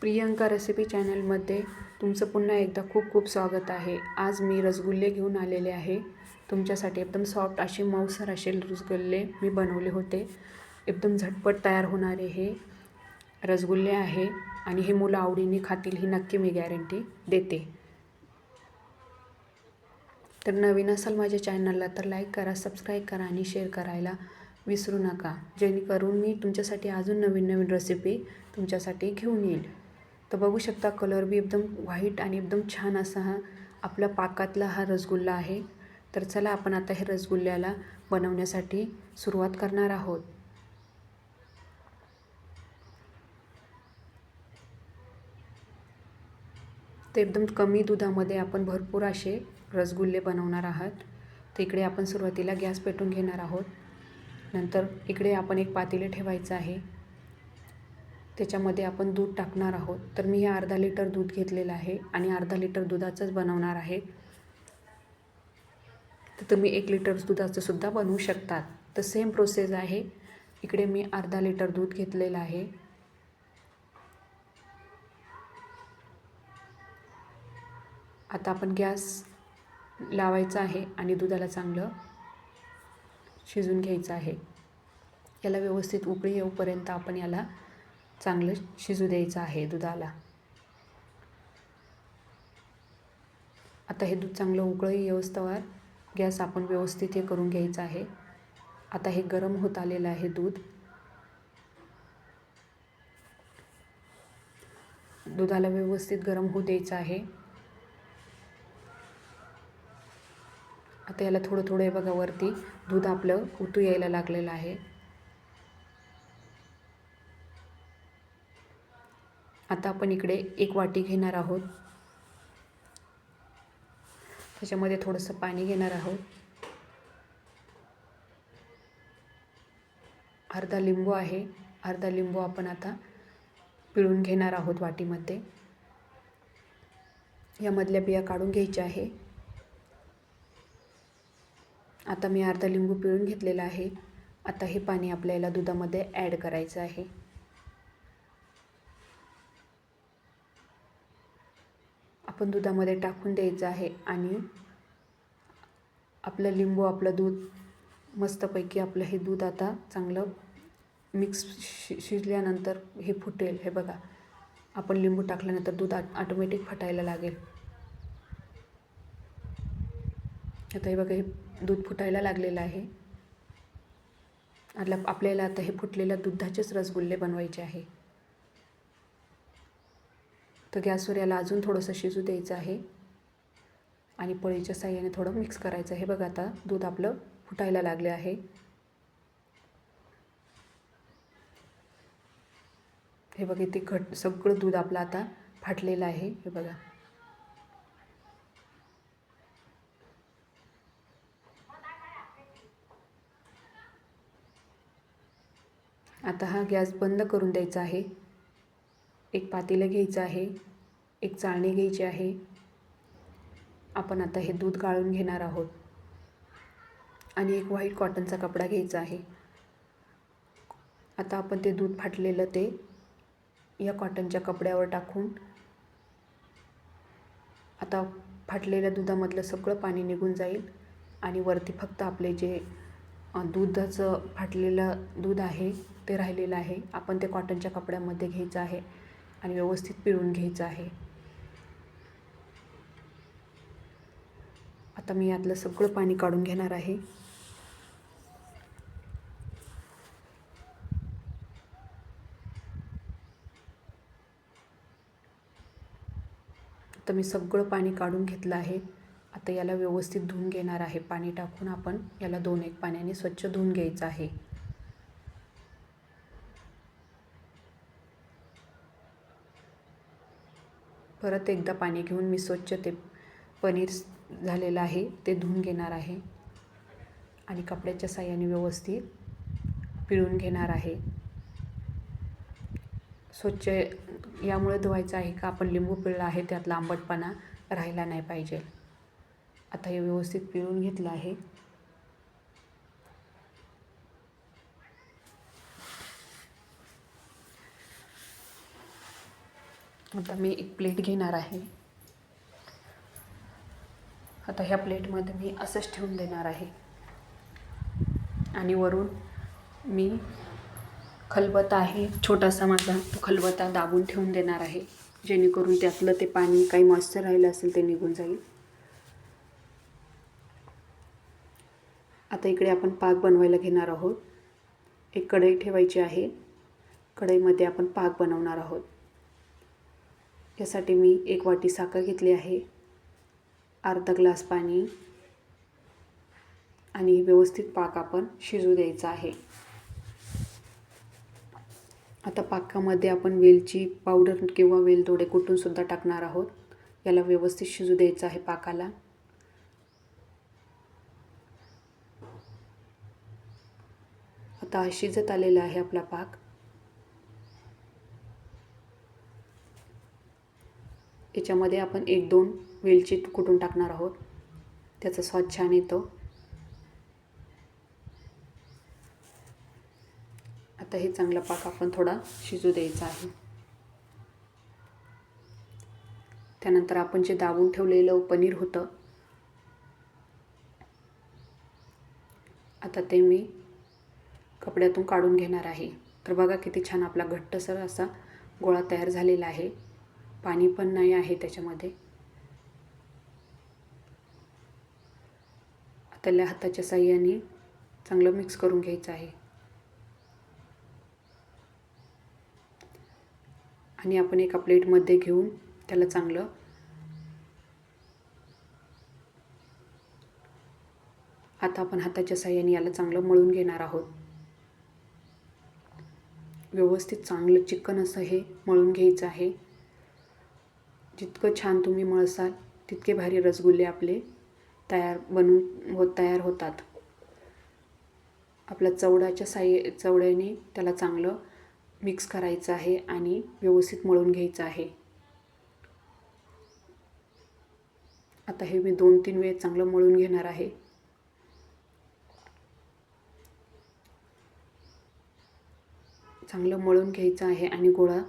Priyanka recipe चॅनलमध्ये तुमचं पुन्हा एकदा खूप खूप स्वागत आहे. आज मी रसगुल्ले घेऊन आलेले आहे. तुमच्यासाठी एकदम सॉफ्ट असे मऊसर असे रसगुल्ले मी बनवले होते. एकदम झटपट तयार होणारे हे रसगुल्ले आहे आणि हे मुलं आवडीने खातील ही नक्की मी गॅरंटी देते. तर नवीन असाल माझ्या चॅनलला तर लाईक करा सबस्क्राईब करा आणि शेअर करायला विसरू नका. जेणेकरून मी तुमच्यासाठी अजून नवीन नवीन रेसिपी तुमच्यासाठी घेऊन येईल. तर बघू शकता कलर बी एकदम व्हाईट आणि एकदम छान असा हा आपल्या पाकातला हा रसगुल्ला आहे. तर चला आपण आता हे रसगुल्ल्याला बनवण्यासाठी सुरुवात करणार आहोत. ते एकदम कमी दुधामध्ये आपण भरपूर असे रसगुल्ले बनवणार आहात. तर इकडे आपण सुरुवातीला गॅस पेटून घेणार आहोत. नंतर इकडे आपण एक पातेले ठेवायचं आहे. त्याच्यामध्ये आपण दूध टाकणार आहोत. तर मी हे अर्धा लिटर दूध घेतलेलं आहे आणि अर्धा लिटर दुधाचंच बनवणार आहे. तर तुम्ही एक लिटर दुधाचं सुद्धा बनवू शकतात. तर सेम प्रोसेस आहे. इकडे मी अर्धा लिटर दूध घेतलेलं आहे. आता आपण गॅस लावायचा आहे आणि दुधाला चांगलं शिजून घ्यायचं आहे. याला व्यवस्थित उकळी येऊपर्यंत आपण याला चांगलं शिजू द्यायचं आहे दुधाला. आता हे दूध चांगलं उकळंही व्यवस्थावर गॅस आपण व्यवस्थित हे करून घ्यायचं आहे. आता हे गरम होत आलेलं आहे दूध. दुधाला व्यवस्थित गरम होऊ द्यायचं आहे. आता याला थोडं थोडं बघा वरती दूध आपलं उतू यायला लागलेलं आहे. आता आपण इकडे एक वाटी घेणार आहोत. त्याच्यामध्ये थोडंसं पाणी घेणार आहोत. अर्धा लिंबू आहे. अर्धा लिंबू आपण आता पिळून घेणार आहोत वाटीमध्ये. यामधल्या बिया काढून घ्यायच्या आहे. आता मी अर्धा लिंबू पिळून घेतलेला आहे. आता हे पाणी आपल्याला दुधामध्ये ॲड करायचं आहे. आपण दुधामध्ये टाकून द्यायचं आहे आणि आपलं लिंबू आपलं दूध मस्तपैकी आपलं हे दूध आता चांगलं मिक्स शि शिजल्यानंतर हे फुटेल. हे बघा आपण लिंबू टाकल्यानंतर दूध ऑटोमॅटिक फटायला लागेल. आता हे बघा हे दूध फुटायला लागलेलं आहे. आपल्याला आता हे फुटलेल्या दुधाचेच रसगुल्ले बनवायचे आहे. तर गॅसवर याला अजून थोडंसं शिजू द्यायचं आहे. आणि पळीच्या साह्याने थोडं मिक्स करायचं आहे. बघा आता दूध आपलं फुटायला लागले आहे. हे बघा ते घट सगळं दूध आपलं आता फाटलेलं आहे. हे बघा. आता हा गॅस बंद करून द्यायचा आहे. एक पातेलं घ्यायचं आहे एक चाळणी घ्यायची आहे. आपण आता हे दूध गाळून घेणार आहोत. आणि एक व्हाईट कॉटनचा कपडा घ्यायचा आहे. आता आपण ते दूध फाटलेलं ते या कॉटनच्या कपड्यावर टाकून आता फाटलेल्या दुधामधलं सगळं पाणी निघून जाईल आणि वरती फक्त आपले जे दुधाचं फाटलेलं दूध आहे ते राहिलेलं आहे. आपण ते कॉटनच्या कपड्यामध्ये घ्यायचं आहे. आणि व्यवस्थित पिळून घ्यायचं आहे. आता मी यातलं सगळं पाणी काढून घेणार आहे. आता मी सगळं पाणी काढून घेतलं आहे. आता याला व्यवस्थित धुवून घेणार आहे. पाणी टाकून आपण याला दोन एक पाण्याने स्वच्छ धुवून घ्यायचं आहे. परत एकदा पाणी घेऊन मी स्वच्छ ते पनीर झालेलं आहे ते धुवून घेणार आहे. आणि कपड्याच्या साह्याने व्यवस्थित पिळून घेणार आहे. स्वच्छ यामुळे धुवायचं आहे का? आपण लिंबू पिळला आहे त्यातला आंबटपणा राहिला नाही पाहिजे. आता हे व्यवस्थित पिळून घेतलं आहे. आता मी एक प्लेट घेणार आहे. आता ह्या प्लेटमध्ये मी असंच ठेवून देणार आहे. आणि वरून मी खलबत्ता आहे छोटासा माझा तो खलबत्ता दाबून ठेवून देणार आहे. जेणेकरून त्यातलं ते पाणी काही मॉइश्चर राहिलं असेल ते निघून जाईल. आता इकडे आपण पाक बनवायला घेणार आहोत. एक कढई ठेवायची आहे. कढईमध्ये आपण पाक बनवणार आहोत. यासाठी मी एक वाटी साखर घेतली आहे. अर्धा ग्लास पाणी आणि व्यवस्थित पाक आपण शिजू द्यायचा आहे. आता पाकामध्ये आपण वेलची पावडर किंवा वेलदोडे कुटूनसुद्धा टाकणार आहोत. याला व्यवस्थित शिजू द्यायचं आहे पाकाला. आता शिजत आलेला आहे आपला पाक. त्याच्यामध्ये आपण एक दोन वेलची कुटून टाकणार आहोत. त्याचा स्वाद छान येतो. आता हे चांगला पाक आपण थोडा शिजू द्यायचा आहे. त्यानंतर आपण जे दाबून ठेवलेलं पनीर होतं आता ते मी कपड्यातून काढून घेणार आहे. तर बघा किती छान आपला घट्टसर असा गोळा तयार झालेला आहे. पाणी पण नाही आहे त्याच्यामध्ये. आता हाताच्या साह्याने चांगलं मिक्स करून घ्यायचं आहे. आणि आपण एका प्लेटमध्ये घेऊन त्याला चांगलं आता आपण हाताच्या साह्याने याला चांगलं मळून घेणार आहोत. व्यवस्थित चांगलं चिकन असं हे मळून घ्यायचं आहे. जितकं छान तुम्ही मळसाल तितके भारी रसगुल्ले आपले तयार बनून होत तयार होतात. आपल्या चवड्याच्या साई चवड्याने त्याला चांगलं मिक्स करायचं आहे आणि व्यवस्थित मळून घ्यायचं आहे. आता हे मी दोन तीन वेळ चांगलं मळून घेणार आहे. चांगलं मळून घ्यायचं आहे आणि गोळा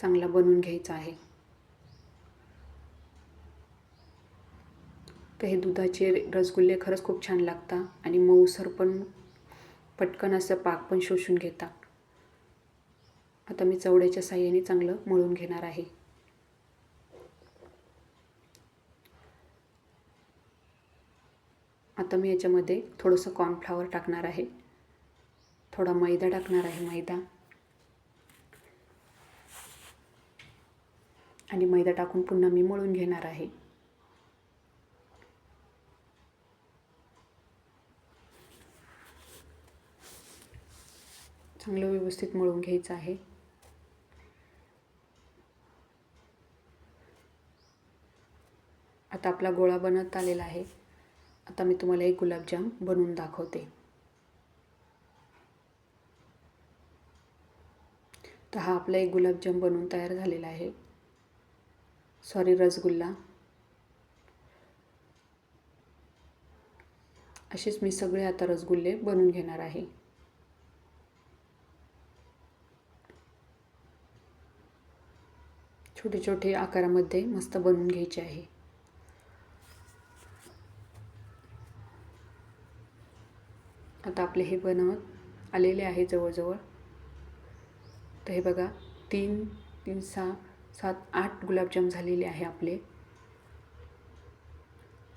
चांगला बनवून घ्यायचा आहे. तर हे दुधाचे रसगुल्ले खरंच खूप छान लागतात आणि मऊसर पण पटकन असं पाक पण शोषून घेतात. आता मी चवड्याच्या साह्याने चांगलं मळून घेणार आहे. आता मी याच्यामध्ये थोडंसं कॉर्नफ्लावर टाकणार आहे. थोडा मैदा टाकणार आहे मैदा. आणि मैदा टाकून पुन्हा मी मळून घेणार आहे. चांगलं व्यवस्थित मळून घ्यायचं आहे. आता आपला गोळा बनत आलेला आहे. आता मी तुम्हाला एक गुलाबजाम बनवून दाखवते. तर हा आपला एक गुलाबजाम बनवून तयार झालेला आहे. सॉरी रसगुल्ला. असेच मी सगळे आता रसगुल्ले बनवून घेणार आहे. छोटे छोटे आकारामध्ये मस्त बनवून घ्यायचे आहे. आता आपले हे बनवत आलेले आहे जवळजवळ. तर हे बघा तीन तीन सहा सात आठ गुलाबजाम झालेले आहे आपले.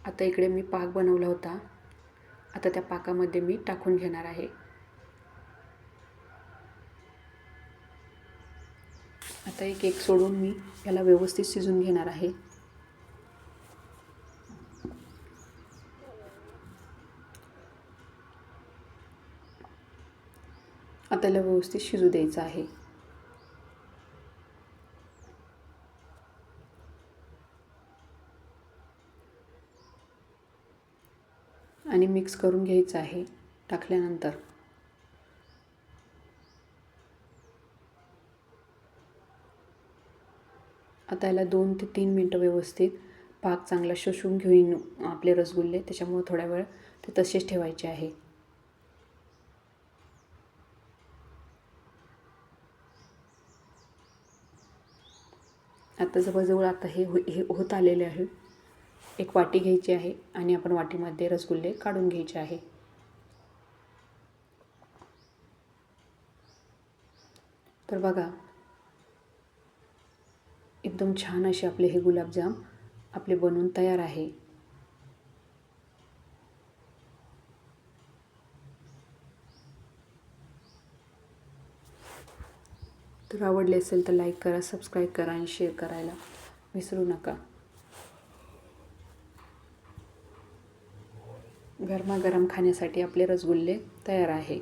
आता इकडे मी पाक बनवला होता. आता त्या पाकामध्ये मी टाकून घेणार आहे. आता एक एक सोडून मी याला व्यवस्थित शिजून घेणार आहे. आता याला व्यवस्थित शिजू द्यायचं आहे. आणि मिक्स करून घ्यायचं आहे टाकल्यानंतर. आता याला दोन ते तीन मिनटं व्यवस्थित पाक चांगला शोषून घेऊन आपले रसगुल्ले त्याच्यामुळे थोड्या वेळ ते तसेच ठेवायचे आहे. आता जवळजवळ आता हे हो-, हे होत आलेले आहे. एक वाटी घ्यायची आहे आणि आपण वाटीमध्ये रसगुल्ले काढून घ्यायचे आहे. तर बघा एकदम छान असे आपले हे गुलाबजाम आपले बनवून तयार आहे. तर आवडले असेल तर लाईक करा सबस्क्राईब करा आणि शेअर करायला विसरू नका. गरमागरम खाण्यासाठी आपले रसगुल्ले तयार आहे.